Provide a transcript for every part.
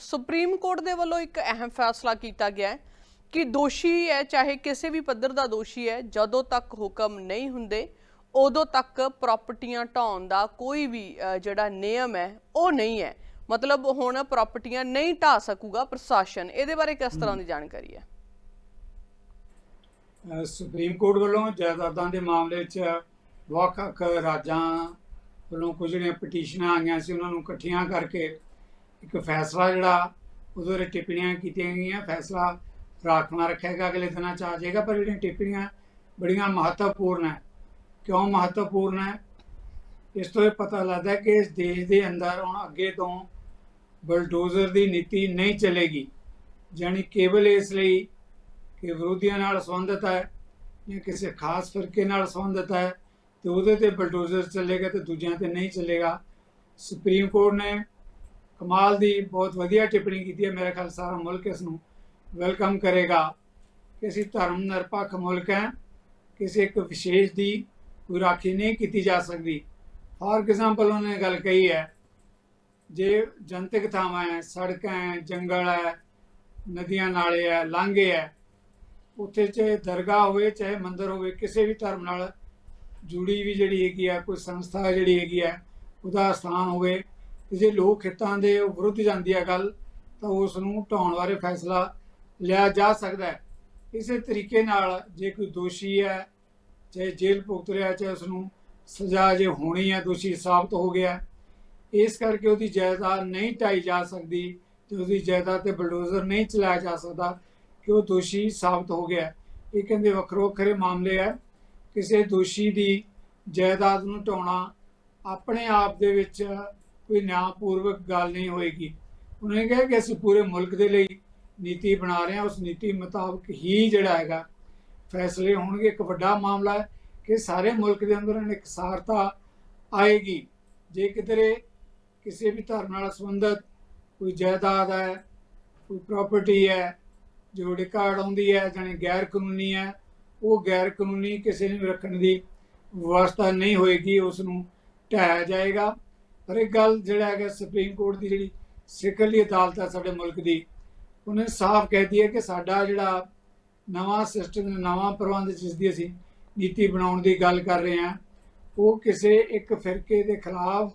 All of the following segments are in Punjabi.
ਸੁਪਰੀਮ ਕੋਰਟ ਦੇ ਵੱਲੋਂ ਇੱਕ ਅਹਿਮ ਫੈਸਲਾ ਕੀਤਾ ਗਿਆ ਹੈ ਕਿ ਦੋਸ਼ੀ ਹੈ ਚਾਹੇ ਕਿਸੇ ਵੀ ਪੱਧਰ ਦਾ ਦੋਸ਼ੀ ਹੈ ਜਦੋਂ ਤੱਕ ਹੁਕਮ ਨਹੀਂ ਹੁੰਦੇ ਉਦੋਂ ਤੱਕ ਪ੍ਰਾਪਰਟੀਆਂ ਢਾਉਣ ਦਾ ਕੋਈ ਵੀ ਜਿਹੜਾ ਨਿਯਮ ਹੈ ਉਹ ਨਹੀਂ ਹੈ। ਮਤਲਬ ਹੁਣ ਪ੍ਰਾਪਰਟੀਆਂ ਨਹੀਂ ਢਾ ਸਕੂਗਾ ਪ੍ਰਸ਼ਾਸਨ। ਇਹਦੇ ਬਾਰੇ ਕਿਸ ਤਰ੍ਹਾਂ ਦੀ ਜਾਣਕਾਰੀ ਹੈ? ਸੁਪਰੀਮ ਕੋਰਟ ਵੱਲੋਂ ਜਾਇਦਾਦਾਂ ਦੇ ਮਾਮਲੇ ਵਿੱਚ ਵੱਖ-ਵੱਖ ਰਾਜਾਂ ਵੱਲੋਂ ਕੁਝ ਜਿਹੜੀਆਂ ਪਟੀਸ਼ਨਾਂ ਆਈਆਂ ਸੀ ਉਹਨਾਂ ਨੂੰ ਇਕੱਠੀਆਂ ਕਰਕੇ ਇੱਕ ਫੈਸਲਾ ਜਿਹੜਾ ਉਹਦੇ ਵਿੱਚ ਟਿੱਪਣੀਆਂ ਕੀਤੀਆਂ ਗਈਆਂ। ਫੈਸਲਾ ਰਾਖਵਾਂ ਰੱਖਿਆ ਗਿਆ। ਅਗਲੇ ਦਿਨਾਂ ਚ ਆ ਜਾਏਗਾ। ਪਰ ਜਿਹੜੀਆਂ ਟਿੱਪਣੀਆਂ ਬੜੀਆਂ ਮਹੱਤਵਪੂਰਨ ਹੈ। ਕਿਉਂ ਮਹੱਤਵਪੂਰਨ ਹੈ? ਇਸ ਤੋਂ ਇਹ ਪਤਾ ਲੱਗਦਾ ਕਿ ਇਸ ਦੇਸ਼ ਦੇ ਅੰਦਰ ਹੁਣ ਅੱਗੇ ਤੋਂ ਬਲਡੋਜ਼ਰ ਦੀ ਨੀਤੀ ਨਹੀਂ ਚੱਲੇਗੀ। ਜਾਣੀ ਕੇਵਲ ਇਸ ਲਈ ਕਿ ਵਿਰੋਧੀਆਂ ਨਾਲ ਸੰਬੰਧਿਤ ਹੈ ਜਾਂ ਕਿਸੇ ਖਾਸ ਫਿਰਕੇ ਨਾਲ ਸੰਬੰਧਿਤ ਹੈ ਤੇ ਉਹਦੇ ਤੇ ਬਲਡੋਜ਼ਰ ਚੱਲੇਗਾ ਤੇ ਦੂਜਿਆਂ ਤੇ ਨਹੀਂ ਚੱਲੇਗਾ। ਸੁਪਰੀਮ ਕੋਰਟ ਨੇ ਕਮਾਲ ਦੀ ਬਹੁਤ ਵਧੀਆ ਟਿੱਪਣੀ ਕੀਤੀ ਹੈ ਮੇਰੇ ਖਿਆਲ ਸਾਰਾ ਮੁਲਕ ਇਸ ਨੂੰ ਵੈਲਕਮ ਕਰੇਗਾ ਕਿ ਅਸੀਂ ਧਰਮ ਨਿਰਪੱਖ ਮੁਲਕ ਹੈ ਕਿਸੇ ਇੱਕ ਵਿਸ਼ੇਸ਼ ਦੀ ਕੋਈ ਰਾਖੀ ਨਹੀਂ ਕੀਤੀ ਜਾ ਸਕਦੀ। ਫਾਰ ਐਗਜ਼ਾਮਪਲ ਉਹਨੇ ਗੱਲ ਕਹੀ ਹੈ, ਜੇ ਜਨਤਕ ਥਾਵਾਂ ਹੈ, ਸੜਕਾਂ ਹੈ, ਜੰਗਲ ਹੈ, ਨਦੀਆਂ ਨਾਲੇ ਹੈ, ਲਾਂਘੇ ਹੈ, ਉੱਥੇ ਚਾਹੇ ਦਰਗਾਹ ਹੋਵੇ, ਚਾਹੇ ਮੰਦਰ ਹੋਵੇ, ਕਿਸੇ ਵੀ ਧਰਮ ਨਾਲ ਜੁੜੀ ਵੀ ਜਿਹੜੀ ਹੈਗੀ ਆ ਕੋਈ ਸੰਸਥਾ ਜਿਹੜੀ ਹੈਗੀ ਆ ਉਹਦਾ ਸਥਾਨ ਹੋਵੇ ਜੇ ਲੋਕ ਹਿੱਤਾਂ ਦੇ ਵਿਰੁੱਧ ਜਾਂਦੀ ਹੈ ਗੱਲ, ਤਾਂ ਉਸ ਨੂੰ ਢਾਉਣ ਬਾਰੇ ਫੈਸਲਾ ਲਿਆ ਜਾ ਸਕਦਾ ਹੈ। ਇਸੇ ਤਰੀਕੇ ਨਾਲ ਜੇ ਕੋਈ ਦੋਸ਼ੀ ਹੈ, ਚਾਹੇ ਜੇਲ੍ਹ ਭੁਗਤ ਰਿਹਾ ਚਾਹੇ ਉਸ ਨੂੰ ਸਜ਼ਾ ਜੇ ਹੋਣੀ ਹੈ, ਦੋਸ਼ੀ ਸਾਬਤ ਹੋ ਗਿਆ ਇਸ ਕਰਕੇ ਉਹਦੀ ਜਾਇਦਾਦ ਨਹੀਂ ਢਾਈ ਜਾ ਸਕਦੀ ਤੇ ਉਹਦੀ ਜਾਇਦਾਦ ਤੇ ਬਲਡੋਜ਼ਰ ਨਹੀਂ ਚਲਾਇਆ ਜਾ ਸਕਦਾ ਕਿ ਉਹ ਦੋਸ਼ੀ ਸਾਬਤ ਹੋ ਗਿਆ ਇਹ ਕਹਿੰਦੇ ਵੱਖਰੋ ਵੱਖਰੇ ਮਾਮਲੇ ਹੈ। ਕਿਸੇ ਦੋਸ਼ੀ ਦੀ ਜਾਇਦਾਦ ਨੂੰ ਢਾਉਣਾ ਆਪਣੇ ਆਪ ਦੇ ਵਿੱਚ ਕੋਈ ਨਿਆਂਪੂਰਵਕ ਗੱਲ ਨਹੀਂ ਹੋਏਗੀ। ਉਹਨੇ ਕਿਹਾ ਕਿ ਅਸੀਂ ਪੂਰੇ ਮੁਲਕ ਦੇ ਲਈ ਨੀਤੀ ਬਣਾ ਰਹੇ ਹਾਂ। ਉਸ ਨੀਤੀ ਮੁਤਾਬਕ ਹੀ ਜਿਹੜਾ ਹੈਗਾ ਫੈਸਲੇ ਹੋਣਗੇ। ਇੱਕ ਵੱਡਾ ਮਾਮਲਾ ਹੈ ਕਿ ਸਾਰੇ ਮੁਲਕ ਦੇ ਅੰਦਰ ਇੱਕ ਸਾਰਤਾ ਆਏਗੀ। ਜੇ ਕਿਧਰੇ ਕਿਸੇ ਵੀ ਧਰਮ ਨਾਲ ਸੰਬੰਧਿਤ ਕੋਈ ਜਾਇਦਾਦ ਹੈ, ਕੋਈ ਪ੍ਰਾਪਰਟੀ ਹੈ, ਜੋ ਰਿਕਾਰਡ ਆਉਂਦੀ ਹੈ, ਜਾਣੀ ਗੈਰ ਕਾਨੂੰਨੀ ਹੈ, ਉਹ ਗੈਰ ਕਾਨੂੰਨੀ ਕਿਸੇ ਨੂੰ ਰੱਖਣ ਦੀ ਵਿਵਸਥਾ ਨਹੀਂ ਹੋਏਗੀ। ਉਸ ਨੂੰ ਢਾਇਆ ਜਾਏਗਾ। ਪਰ ਇਹ ਗੱਲ ਜਿਹੜਾ ਹੈਗਾ ਸੁਪਰੀਮ ਕੋਰਟ ਦੀ ਜਿਹੜੀ ਸਿੱਖਲੀ ਅਦਾਲਤ ਹੈ ਸਾਡੇ ਮੁਲਕ ਦੀ, ਉਹਨੇ ਸਾਫ਼ ਕਹਿ ਦਿੱਤੀ ਹੈ ਕਿ ਸਾਡਾ ਜਿਹੜਾ ਨਵਾਂ ਸਿਸਟਮ, ਨਵਾਂ ਪ੍ਰਬੰਧ ਜਿਸ ਦੀ ਅਸੀਂ ਨੀਤੀ ਬਣਾਉਣ ਦੀ ਗੱਲ ਕਰ ਰਹੇ ਹਾਂ, ਉਹ ਕਿਸੇ ਇੱਕ ਫਿਰਕੇ ਦੇ ਖਿਲਾਫ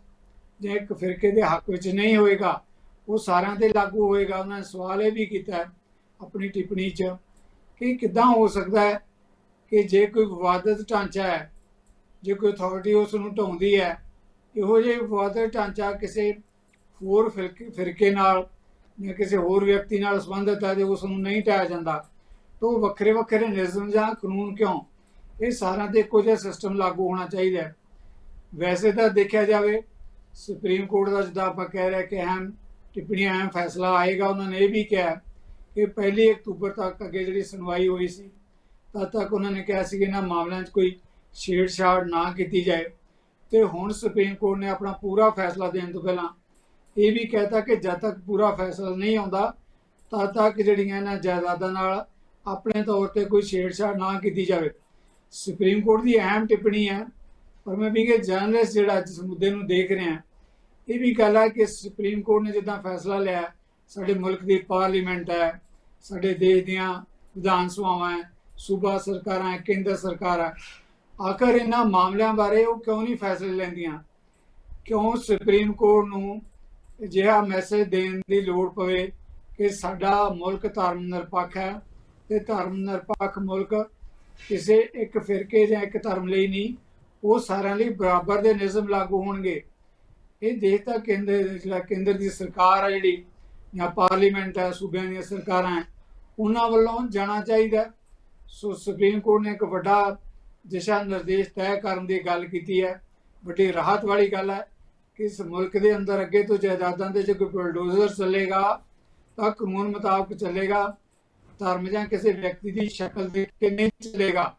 ਜਾਂ ਇੱਕ ਫਿਰਕੇ ਦੇ ਹੱਕ ਵਿੱਚ ਨਹੀਂ ਹੋਏਗਾ। ਉਹ ਸਾਰਿਆਂ ਤੇ ਲਾਗੂ ਹੋਏਗਾ। ਉਹਨਾਂ ਨੇ ਸਵਾਲ ਇਹ ਵੀ ਕੀਤਾ ਆਪਣੀ ਟਿੱਪਣੀ 'ਚ ਕਿ ਕਿੱਦਾਂ ਹੋ ਸਕਦਾ ਹੈ ਕਿ ਜੇ ਕੋਈ ਵਿਵਾਦਤ ਢਾਂਚਾ ਹੈ, ਜੇ ਕੋਈ ਅਥਾਰਟੀ ਉਸ ਨੂੰ ਢਾਉਂਦੀ ਹੈ ਇਹੋ ਜਿਹੇ ਵਿਵਾਦਤ ਢਾਂਚਾ ਕਿਸੇ ਹੋਰ ਫਿਰਕੇ ਫਿਰਕੇ ਨਾਲ ਜਾਂ ਕਿਸੇ ਹੋਰ ਵਿਅਕਤੀ ਨਾਲ ਸੰਬੰਧਿਤ ਹੈ ਤੇ ਉਸ ਨੂੰ ਨਹੀਂ ਢਾਇਆ ਜਾਂਦਾ, ਤਾਂ ਉਹ ਵੱਖਰੇ ਵੱਖਰੇ ਨਿਯਮ ਜਾਂ ਕਾਨੂੰਨ ਕਿਉਂ? ਇਹ ਸਾਰਿਆਂ ਤੇ ਇੱਕੋ ਜਿਹਾ ਸਿਸਟਮ ਲਾਗੂ ਹੋਣਾ ਚਾਹੀਦਾ ਹੈ। ਵੈਸੇ ਤਾਂ ਦੇਖਿਆ ਜਾਵੇ ਸੁਪਰੀਮ ਕੋਰਟ ਦਾ ਜਿੱਦਾਂ ਆਪਾਂ ਕਹਿ ਰਹੇ ਕਿ ਅਹਿਮ ਟਿੱਪਣੀਆਂ, ਅਹਿਮ ਫੈਸਲਾ ਆਏਗਾ, ਉਹਨਾਂ ਨੇ ਇਹ ਵੀ ਕਿਹਾ ਕਿ ਪਹਿਲੀ ਅਕਤੂਬਰ ਤੱਕ ਅੱਗੇ ਜਿਹੜੀ ਸੁਣਵਾਈ ਹੋਈ ਸੀ, ਤਦ ਤੱਕ ਉਹਨਾਂ ਨੇ ਕਿਹਾ ਸੀ ਕਿ ਇਹਨਾਂ ਮਾਮਲਿਆਂ 'ਚ ਕੋਈ ਛੇੜਛਾੜ ਨਾ ਕੀਤੀ ਜਾਏ। ਤੇ ਹੁਣ ਸੁਪਰੀਮ ਕੋਰਟ ਨੇ ਆਪਣਾ ਪੂਰਾ ਫੈਸਲਾ ਦੇਣ ਤੋਂ ਪਹਿਲਾਂ ਇਹ ਵੀ ਕਹਿਤਾ ਕਿ ਜਦ ਤੱਕ ਪੂਰਾ ਫੈਸਲਾ ਨਹੀਂ ਆਉਂਦਾ, ਤਦ ਤੱਕ ਜਿਹੜੀਆਂ ਇਹਨਾਂ ਜਾਇਦਾਦਾਂ ਨਾਲ ਆਪਣੇ ਤੌਰ ਤੇ ਕੋਈ ਛੇੜਛਾੜ ਨਾ ਕੀਤੀ ਜਾਵੇ। ਸੁਪਰੀਮ ਕੋਰਟ ਦੀ ਅਹਿਮ ਟਿੱਪਣੀ ਹੈ, ਪਰ ਮੈਂ ਵੀ ਕਿ ਜਰਨਲਿਸਟ ਜਿਹੜਾ ਜਿਸ ਮੁੱਦੇ ਨੂੰ ਦੇਖ ਰਿਹਾ ਇਹ ਵੀ ਗੱਲ ਹੈ ਕਿ ਸੁਪਰੀਮ ਕੋਰਟ ਨੇ ਜਿੱਦਾਂ ਫੈਸਲਾ ਲਿਆ, ਸਾਡੇ ਮੁਲਕ ਦੀ ਪਾਰਲੀਮੈਂਟ ਹੈ, ਸਾਡੇ ਦੇਸ਼ ਦੀਆਂ ਵਿਧਾਨ ਸਭਾਵਾਂ ਹੈ, ਸੂਬਾ ਸਰਕਾਰਾਂ ਹੈ, ਕੇਂਦਰ ਸਰਕਾਰ ਹੈ ਆਖਰ ਇਹਨਾਂ ਮਾਮਲਿਆਂ ਬਾਰੇ ਉਹ ਕਿਉਂ ਨਹੀਂ ਫੈਸਲੇ ਲੈਂਦੀਆਂ? ਕਿਉਂ ਸੁਪਰੀਮ ਕੋਰਟ ਨੂੰ ਅਜਿਹਾ ਮੈਸੇਜ ਦੇਣ ਦੀ ਲੋੜ ਪਵੇ ਕਿ ਸਾਡਾ ਮੁਲਕ ਧਰਮ ਨਿਰਪੱਖ ਹੈ ਤੇ ਧਰਮ ਨਿਰਪੱਖ ਮੁਲਕ ਕਿਸੇ ਇੱਕ ਫਿਰਕੇ ਜਾਂ ਇੱਕ ਧਰਮ ਲਈ ਨਹੀਂ, ਉਹ ਸਾਰਿਆਂ ਲਈ ਬਰਾਬਰ ਦੇ ਨਿਯਮ ਲਾਗੂ ਹੋਣਗੇ। ਇਹ ਦੇਸ਼ ਦਾ ਕੇਂਦਰ, ਜਿਹੜਾ ਕੇਂਦਰ ਦੀ ਸਰਕਾਰ ਹੈ ਜਿਹੜੀ, ਜਾਂ ਪਾਰਲੀਮੈਂਟ ਹੈ, ਸੂਬਿਆਂ ਦੀਆਂ ਸਰਕਾਰਾਂ ਹੈ, ਉਹਨਾਂ ਵੱਲੋਂ ਜਾਣਾ ਚਾਹੀਦਾ ਸੋ ਸੁਪਰੀਮ ਕੋਰਟ ਨੇ ਇੱਕ ਵੱਡਾ ਦਿਸ਼ਾ ਨਿਰਦੇਸ਼ ਤੈਅ ਕਰਨ ਦੀ ਗੱਲ ਕੀਤੀ ਹੈ। ਵੱਡੀ ਰਾਹਤ ਵਾਲੀ ਗੱਲ ਹੈ ਕਿ ਇਸ ਮੁਲਕ ਦੇ ਅੰਦਰ ਅੱਗੇ ਤੋਂ ਜਾਇਦਾਦਾਂ ਦੇ ਜੇ ਕੋਈ ਬਲਡੋਜ਼ਰ ਚੱਲੇਗਾ, ਤਾਂ ਕਾਨੂੰਨ ਮੁਤਾਬਕ ਚੱਲੇਗਾ। ਧਰਮ ਜਾਂ ਕਿਸੇ ਵਿਅਕਤੀ ਦੀ ਸ਼ਕਲ ਦੇਖ ਕੇ ਨਹੀਂ ਚੱਲੇਗਾ।